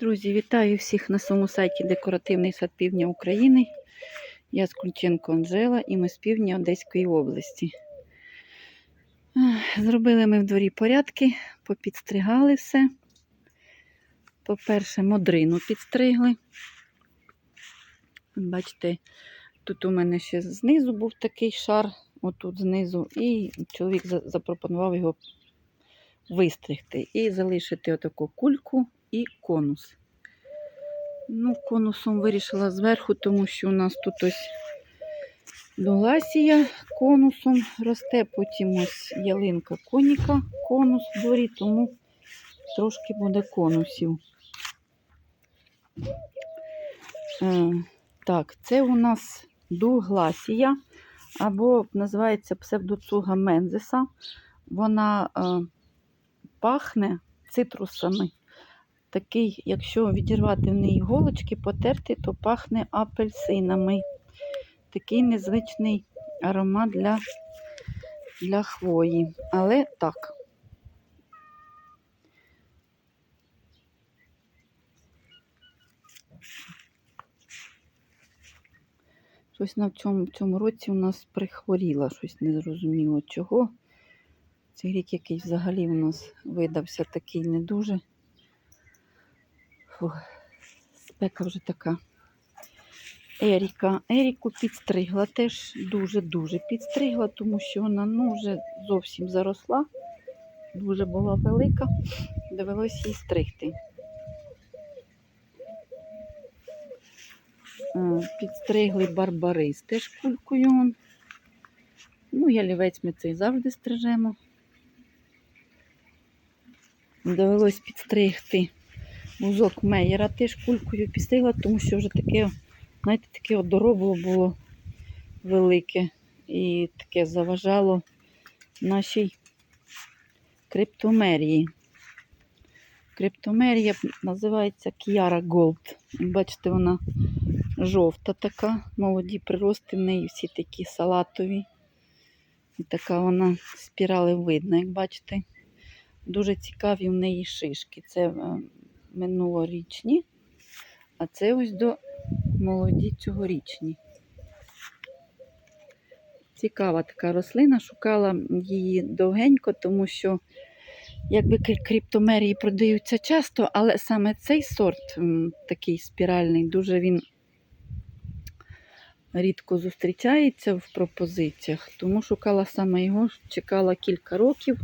Друзі, вітаю всіх на своєму сайті Декоративний сад Півдня України. Я з Кульченко Анжела і ми з півдня Одеської області. Зробили ми в дворі порядки, попідстригали все. По-перше, модрину підстригли. Бачите, тут у мене ще знизу був такий шар, отут знизу, і чоловік запропонував його вистригти і залишити отаку кульку і конус. Ну, конусом вирішила зверху, тому що у нас тут ось доласія конусом росте, потім ось ялинка коніка, конус в дворі, тому трошки буде конусів. Е, так, це у нас дугласія, або називається псевдоцуга мензеса. Вона е, пахне цитрусами. Такий, якщо відірвати в неї голочки, потерти, то пахне апельсинами. Такий незвичний аромат для, для хвої. Але так. Щось на цьому, в цьому році у нас прихворіла, щось незрозуміло чого. Цей рік якийсь взагалі у нас видався такий не дуже. Фух, спека вже така. Еріка. Еріку підстригла теж дуже-дуже підстригла, тому що вона ну, вже зовсім заросла, дуже була велика, довелося їй стригти. Е, Підстригли барбарис теж кулькою. Ну, ялівець ми цей завжди стрижемо. Довелось підстригти вузок меєра теж кулькою підстригла, тому що вже таке, знаєте, таке одоробло було велике і таке заважало нашій криптомерії. Криптомерія називається Кіара Голд. Бачите, вона жовта така, молоді прирости в неї всі такі салатові. І така вона спіралевидна, як бачите. Дуже цікаві в неї шишки. Це е, минулорічні, а це ось до молоді цьогорічні. Цікава така рослина, шукала її довгенько, тому що якби кри- криптомерії продаються часто, але саме цей сорт такий спіральний, дуже він рідко зустрічається в пропозиціях, тому шукала саме його, чекала кілька років.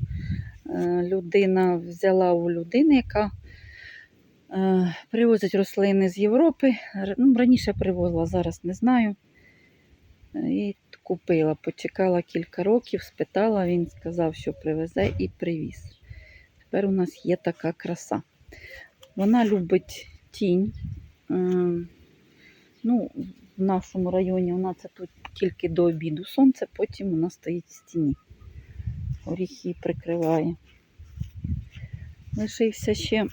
Е, Людина взяла у людини, яка е, привозить рослини з Європи. Ну, раніше привозила, зараз не знаю. Е, І купила, почекала кілька років, спитала, він сказав, що привезе і привіз. Тепер у нас є така краса. Вона любить тінь. Е, Ну, в нашому районі вона це тут тільки до обіду сонце, потім вона стоїть в стіні. Горіх прикриває. Лишився ще.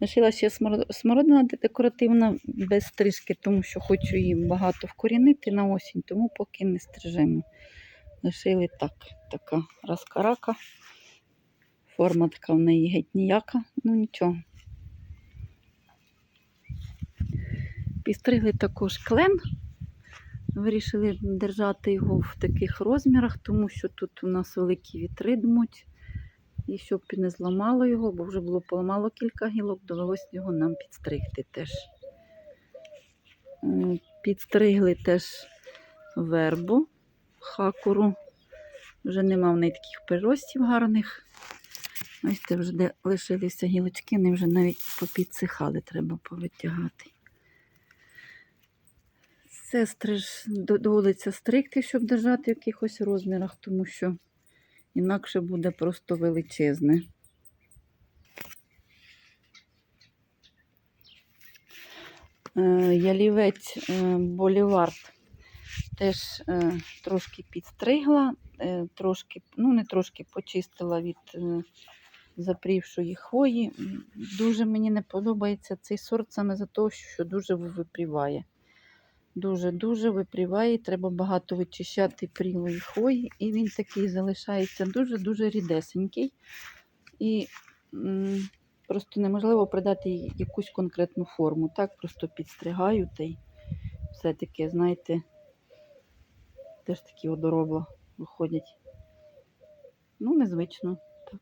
Лишила ще смородина декоративна без стрижки, тому що хочу її багато вкорінити на осінь, тому поки не стрижемо. Лишили так, така розкарака. Форма така в неї геть ніяка, ну нічого. Підстригли також клен. Вирішили держати його в таких розмірах, тому що тут у нас великі вітри дмуть. І щоб не зламало його, бо вже було поламало кілька гілок, довелося його нам підстригти теж. Підстригли теж вербу, хакуру. Вже нема в неї таких приростів гарних. Ось це вже де лишилися гілочки, вони вже навіть попідсихали, треба повитягати. Це стриж, доводиться стригти, щоб держати в якихось розмірах, тому що інакше буде просто величезне. Е, Ялівець е, Болівард теж е, трошки підстригла, трошки, ну не трошки почистила від запрівшої хвої. Дуже мені не подобається цей сорт саме за те, що дуже випріває. Дуже-дуже випріває, треба багато вичищати прілої хвої, і він такий залишається дуже-дуже рідесенький. і м, просто неможливо придати якусь конкретну форму. Так, просто підстригаю та й все таке, знаєте, теж такі одоробла виходять. Ну, незвично, так.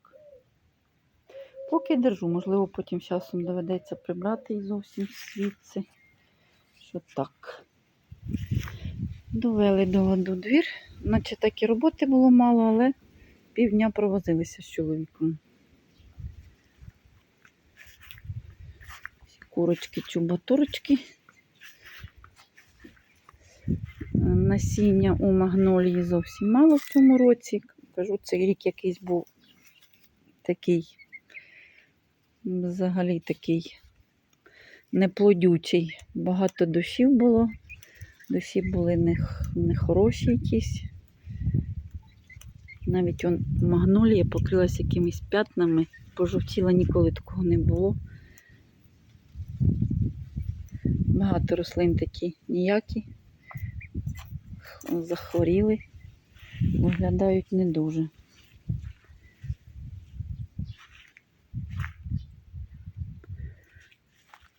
Поки держу, можливо, потім часом доведеться прибрати і зовсім звідси. Що так. Довели до ладу двір. Наче так і роботи було мало, але півдня провозилися з чоловіком. Курочки, чубатурочки. Насіння у магнолії зовсім мало в цьому році. Кажу, цей рік якийсь був такий, взагалі такий неплодючий. Багато дощів було. Дощі були нех- нехороші якісь. Навіть он магнолія покрилася якимись п'ятнами, пожовтіла ніколи такого не було. Багато рослин такі ніякі, захворіли, виглядають не дуже.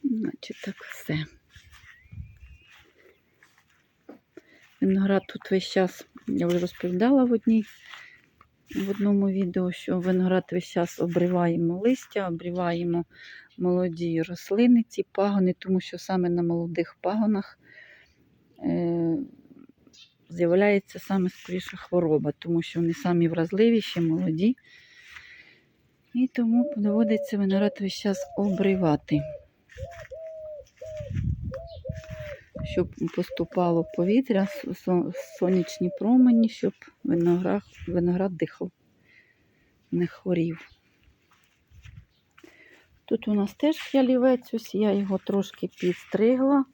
Значить так все. Виноград тут весь час, я вже розповідала в одній, в одному відео, що виноград весь час обриваємо листя, обриваємо молоді рослини, ці пагони, тому що саме на молодих пагонах е, з'являється саме скоріше хвороба, тому що вони самі вразливіші, молоді. І тому доводиться виноград весь час обривати. Щоб поступало повітря, сонячні промені, щоб виноград, виноград дихав, не хворів. Тут у нас теж ялівець, ось я його трошки підстригла,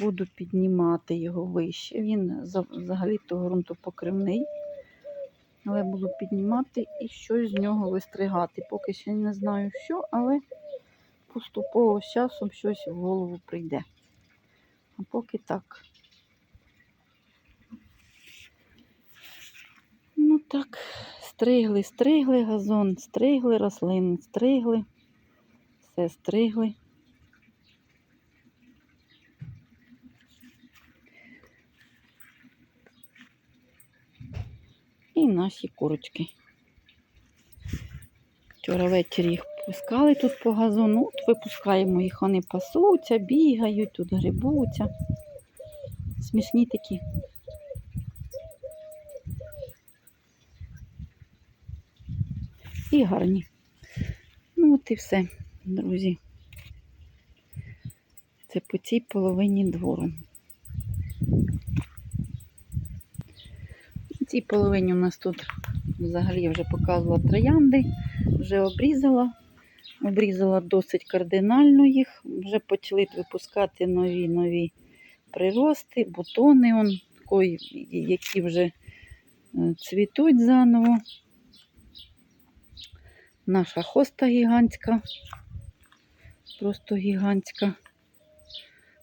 буду піднімати його вище. Він за- взагалі-то ґрунтопокривний, але буду піднімати і щось з нього вистригати. Поки ще не знаю що, але поступово з часом щось в голову прийде. А поки так. Ну так, стригли, стригли газон, стригли рослини, стригли, все стригли. І наші курочки. Вчора ввечері їх пускали тут по газону. От випускаємо їх, вони пасуться, бігають, тут грибуться. Смішні такі. І гарні. Ну от і все, друзі. Це по цій половині двору. У цій половині у нас тут взагалі вже показувала троянди, вже обрізала. Обрізала досить кардинально їх. Вже почали випускати нові нові прирости, бутони, он, які вже е, цвітуть заново. Наша хоста гігантська, просто гігантська.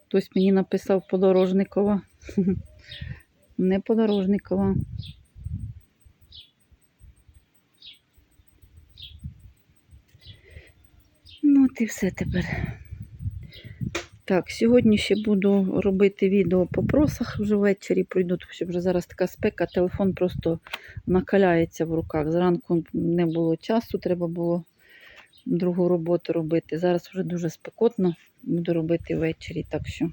Хтось мені написав подорожникова. Не подорожникова. Ну, от і все тепер. Так, сьогодні ще буду робити відео по просах вже ввечері тому що вже зараз така спека, телефон просто накаляється в руках. Зранку не було часу, треба було другу роботу робити. Зараз вже дуже спекотно, буду робити ввечері, так що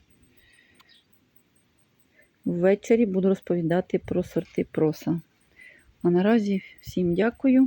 ввечері буду розповідати про сорти проса. А наразі всім дякую.